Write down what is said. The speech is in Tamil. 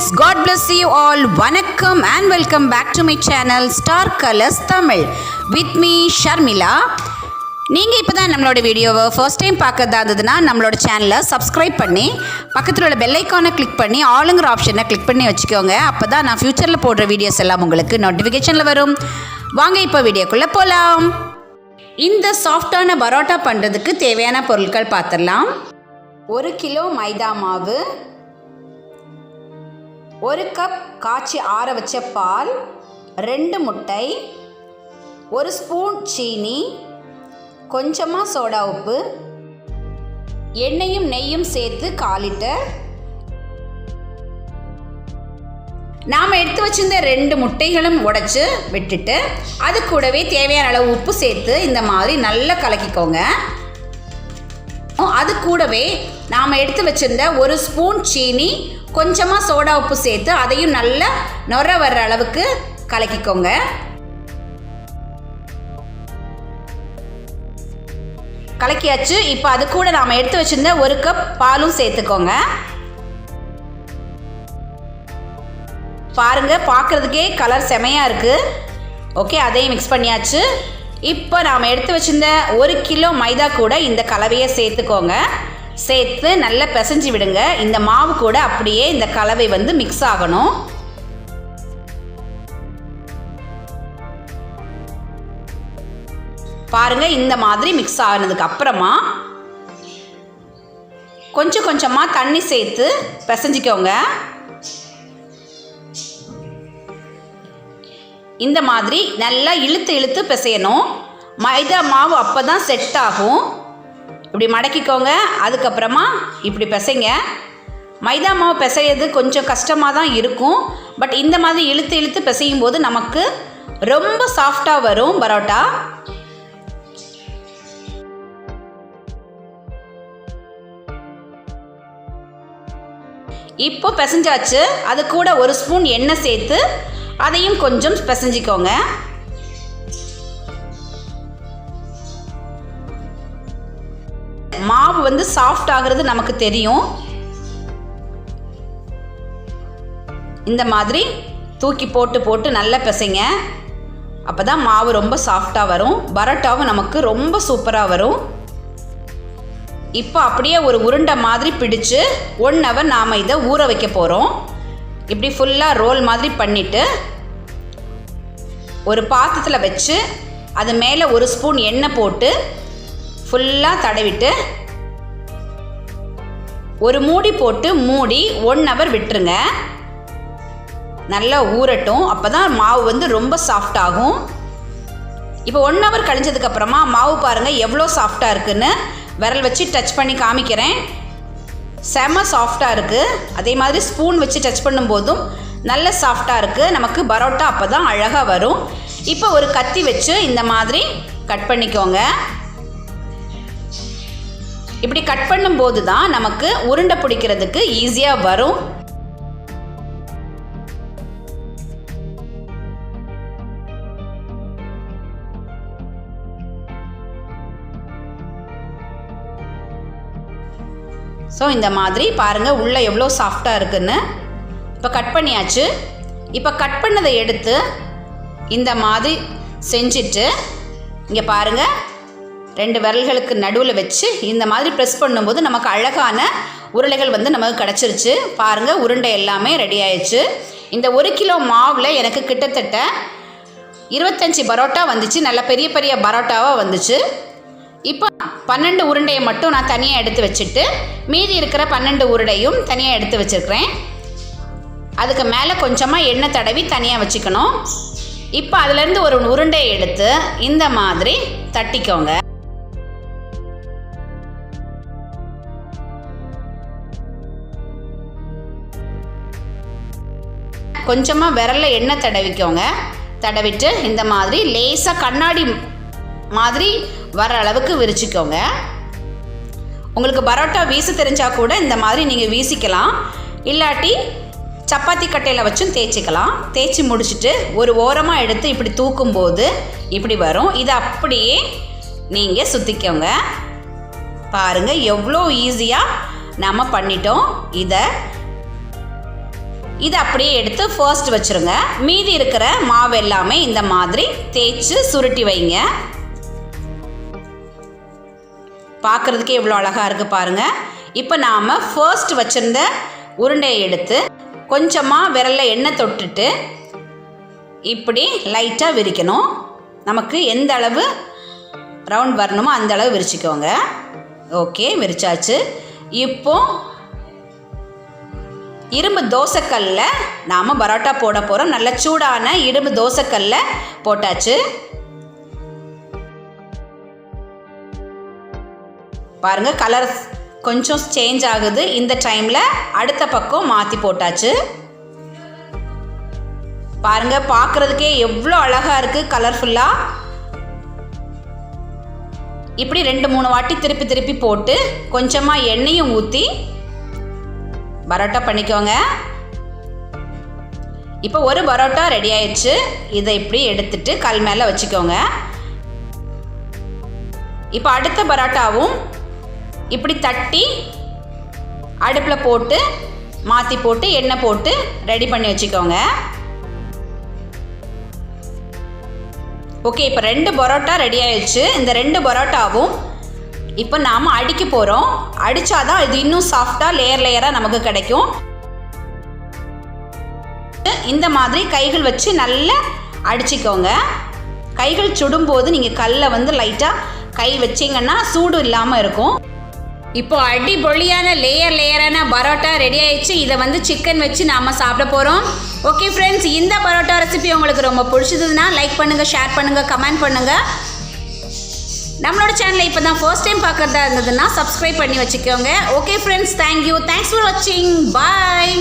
Friends God bless you all வணக்கம் and welcome back to my channel star Colors Tamil with me Sharmila நீங்கள் இப்போ தான் நம்மளோட வீடியோவை ஃபர்ஸ்ட் டைம் பார்க்கறதா இருந்ததுன்னா நம்மளோட சேனலை சப்ஸ்கிரைப் பண்ணி பக்கத்தில் உள்ள பெல்லைக்கானை கிளிக் பண்ணி ஆளுங்கிற ஆப்ஷனை கிளிக் பண்ணி வச்சுக்கோங்க. அப்போ தான் நான் ஃப்யூச்சரில் போடுற வீடியோஸ் எல்லாம் உங்களுக்கு நோட்டிஃபிகேஷனில் வரும். வாங்க இப்போ வீடியோக்குள்ளே போகலாம் இந்த சாஃப்டான பரோட்டா பண்ணுறதுக்கு தேவையான பொருட்கள் பார்த்துடலாம். ஒரு கிலோ மைதா மாவு ஒரு கப் காய்ச்சி ஆற வச்ச பால் ரெண்டு முட்டை ஒரு ஸ்பூன் சீனி கொஞ்சமாக சோடா உப்பு எண்ணெயும் நெய்யும் சேர்த்து கால் லிட்டர். நாம் எடுத்து வச்சிருந்த ரெண்டு முட்டைகளும் உடைச்சு விட்டுட்டு அது கூடவே தேவையான அளவு உப்பு சேர்த்து இந்த மாதிரி நல்லா கலக்கிக்கோங்க. அது கூடவே நாம் எடுத்து வச்சிருந்த ஒரு ஸ்பூன் சீனி கொஞ்சமாக சோடா உப்பு சேர்த்து அதையும் நல்லா நொற வர்ற அளவுக்கு கலக்கிக்கோங்க. கலக்கியாச்சு. இப்போ அது கூட நாம் எடுத்து வச்சிருந்த ஒரு கப் பாலும் சேர்த்துக்கோங்க. பாருங்க பார்க்குறதுக்கே கலர் செமையாக இருக்குது ஓகே அதையும் மிக்ஸ் பண்ணியாச்சு. இப்போ நாம் எடுத்து வச்சிருந்த ஒரு கிலோ மைதா கூட இந்த கலவையை சேர்த்துக்கோங்க. சேர்த்து நல்லா பிசைஞ்சு விடுங்க. இந்த மாவு கூட அப்படியே இந்த கலவை வந்து மிக்ஸ் ஆகணும். பாருங்க இந்த மாதிரி மிக்ஸ் ஆனதுக்கு அப்புறமா கொஞ்சம் கொஞ்சமாக தண்ணி சேர்த்து பிசைஞ்சிக்கோங்க. இந்த மாதிரி நல்லா இழுத்து இழுத்து பிசையணும். மைதா மாவு அப்போ தான் செட் ஆகும். இப்படி மடக்கிக்கோங்க. அதுக்கப்புறமா இப்படி பிசைங்க. மைதா மாவு பிசையது கொஞ்சம் கஷ்டமாக தான் இருக்கும். பட் இந்த மாதிரி இழுத்து இழுத்து பிசையும் போது நமக்கு ரொம்ப சாஃப்டாக வரும் பரோட்டா. இப்போ பிசைஞ்சாச்சு. அது கூட ஒரு ஸ்பூன் எண்ணெய் சேர்த்து அதையும் கொஞ்சம் பிசைஞ்சிக்கோங்க. மாவு வந்து சாஃப்ட் ஆகிறது நமக்கு தெரியும். இந்த மாதிரி தூக்கி போட்டு போட்டு நல்லா பிசைங்க. அப்போ தான் மாவு ரொம்ப சாஃப்டாக வரும். பரோட்டாவும் நமக்கு ரொம்ப சூப்பராக வரும். இப்போ அப்படியே ஒரு உருண்டை மாதிரி பிடிச்சு ஒன் ஹவர் நாம் இதை ஊற வைக்க போகிறோம் இப்படி ஃபுல்லாக ரோல் மாதிரி பண்ணிவிட்டு ஒரு பாத்திரத்தில் வச்சு அது மேலே ஒரு ஸ்பூன் எண்ணெய் போட்டு ஃபுல்லாக தடவிட்டு ஒரு மூடி போட்டு மூடி ஒன் ஹவர் விட்டுருங்க. நல்லா ஊறட்டும். அப்போ தான் மாவு வந்து ரொம்ப சாஃப்ட் ஆகும். இப்போ ஒன் ஹவர் கழிஞ்சதுக்கப்புறமா மாவு பாருங்கள் எவ்வளோ சாஃப்டாக இருக்குன்னு. விரல் வச்சு டச் பண்ணி காமிக்கிறேன். செம சாஃப்டாக இருக்குது அதே மாதிரி ஸ்பூன் வச்சு டச் பண்ணும்போதும் நல்ல சாஃப்டாக இருக்குது நமக்கு பரோட்டா அப்போ தான் அழகாக வரும். இப்போ ஒரு கத்தி வச்சு இந்த மாதிரி கட் பண்ணிக்கோங்க. இப்படி கட் பண்ணும்போது தான் நமக்கு உருண்டை பிடிக்கிறதுக்கு ஈஸியாக வரும். ஸோ இந்த மாதிரி பாருங்கள் உள்ளே எவ்வளோ சாஃப்டாக இருக்குன்னு. இப்போ கட் பண்ணியாச்சு. இப்போ கட் பண்ணதை எடுத்து இந்த மாதிரி செஞ்சுட்டு இங்கே பாருங்கள் ரெண்டு விரல்களுக்கு நடுவில் வச்சு இந்த மாதிரி ப்ரெஸ் பண்ணும்போது நமக்கு அழகான உருளைகள் வந்து நமக்கு கிடச்சிருச்சு. பாருங்கள் உருண்டை எல்லாமே ரெடி ஆயிடுச்சு. இந்த ஒரு கிலோ மாவில் எனக்கு கிட்டத்தட்ட இருபத்தஞ்சி பரோட்டா வந்துச்சு. நல்ல பெரிய பெரிய பரோட்டாவாக வந்துச்சு. இப்போ பன்னெண்டு உருண்டையை மட்டும் நான் தனியாக எடுத்து வச்சுட்டு மீதி இருக்கிற பன்னெண்டு உருண்டையும் தனியாக எடுத்து வச்சுருக்கிறேன். அதுக்கு மேலே கொஞ்சமாக எண்ணெய் தடவி தனியாக வச்சுக்கணும். இப்போ அதுலேருந்து ஒரு உருண்டையை எடுத்து இந்த மாதிரி தட்டிக்கோங்க. கொஞ்சமாக விரலில் எண்ணெய் தடவிக்கோங்க. தடவிட்டு இந்த மாதிரி லேசாக கண்ணாடி மாதிரி வர அளவுக்கு விரிச்சிக்கோங்க. உங்களுக்கு பரோட்டா வீச தெரிஞ்சால் கூட இந்த மாதிரி நீங்கள் வீசிக்கலாம். இல்லாட்டி சப்பாத்தி கட்டையில் வச்சும் தேய்ச்சிக்கலாம். தேய்ச்சி முடிச்சுட்டு ஒரு ஓரமாக எடுத்து இப்படி தூக்கும்போது இப்படி வரும். இதை அப்படியே நீங்கள் சுற்றிக்கோங்க பாருங்கள் எவ்வளோ ஈஸியாக நம்ம பண்ணிட்டோம். இதை இதை அப்படியே எடுத்து ஃபர்ஸ்ட் வச்சுருங்க. மீதி இருக்கிற மாவு எல்லாமே இந்த மாதிரி தேய்ச்சி சுருட்டி வைங்க. பார்க்குறதுக்கே இவ்வளோ அழகாக இருக்குது பாருங்கள் இப்போ நாம் ஃபர்ஸ்ட் வச்சுருந்த உருண்டையை எடுத்து கொஞ்சமாக விரலில் எண்ணெய் தொட்டுட்டு இப்படி லைட்டாக விரிக்கணும். நமக்கு எந்த அளவு ரவுண்ட் வரணுமோ அந்த அளவு விரிச்சிக்கோங்க. ஓகே விரிச்சாச்சு. இப்போ இரும்பு தோசைக்கல்ல நாம் பரோட்டா போட போகிறோம் நல்ல சூடான இரும்பு தோசைக்கல்ல போட்டாச்சு. பாருங்க கலர் கொஞ்சம் சேஞ்ச் ஆகுது. இந்த டைமில் அடுத்த பக்கம் மாற்றி போட்டாச்சு. பாருங்க பார்க்குறதுக்கே எவ்வளோ அழகாக இருக்குது கலர்ஃபுல்லாக இப்படி ரெண்டு மூணு வாட்டி திருப்பி திருப்பி போட்டு கொஞ்சமாக எண்ணெயும் ஊற்றி பரோட்டா பண்ணிக்கோங்க. இப்போ ஒரு பரோட்டா ரெடி ஆயிடுச்சு. இதை இப்படி எடுத்துட்டு கல் மேலே வச்சுக்கோங்க. இப்போ அடுத்த பரோட்டாவும் இப்படி தட்டி அடுப்பில் போட்டு மாற்றி போட்டு எண்ணெய் போட்டு ரெடி பண்ணி வச்சுக்கோங்க. ஓகே இப்போ ரெண்டு பரோட்டா ரெடி ஆயிடுச்சு. இந்த ரெண்டு பரோட்டாவும் இப்போ நாம் அடிக்க போகிறோம் அடித்தாதான் இது இன்னும் சாஃப்டாக லேயர் லேயராக நமக்கு கிடைக்கும். இந்த மாதிரி கைகள் வச்சு நல்லா அடிச்சுக்கோங்க. கைகள் சுடும்போது நீங்கள் கல்லை வந்து லைட்டாக கை வச்சிங்கன்னா சூடு இல்லாமல் இருக்கும். இப்போ அடிபொலியான லேயர் லேயரான பரோட்டா ரெடி ஆயிடுச்சு. இதை வந்து சிக்கன் வச்சு நாம் சாப்பிட போகிறோம் ஓகே ஃப்ரெண்ட்ஸ் இந்த பரோட்டா ரெசிபி உங்களுக்கு ரொம்ப பிடிச்சதுன்னா லைக் பண்ணுங்கள் ஷேர் பண்ணுங்கள் கமெண்ட் பண்ணுங்கள் நம்மளோட சேனலை இப்போ தான் ஃபர்ஸ்ட் டைம் பார்க்குறதா இருந்ததுன்னா சப்ஸ்கிரைப் பண்ணி வச்சுக்கோங்க. Okay friends thank you thanks for வாட்சிங் பாய்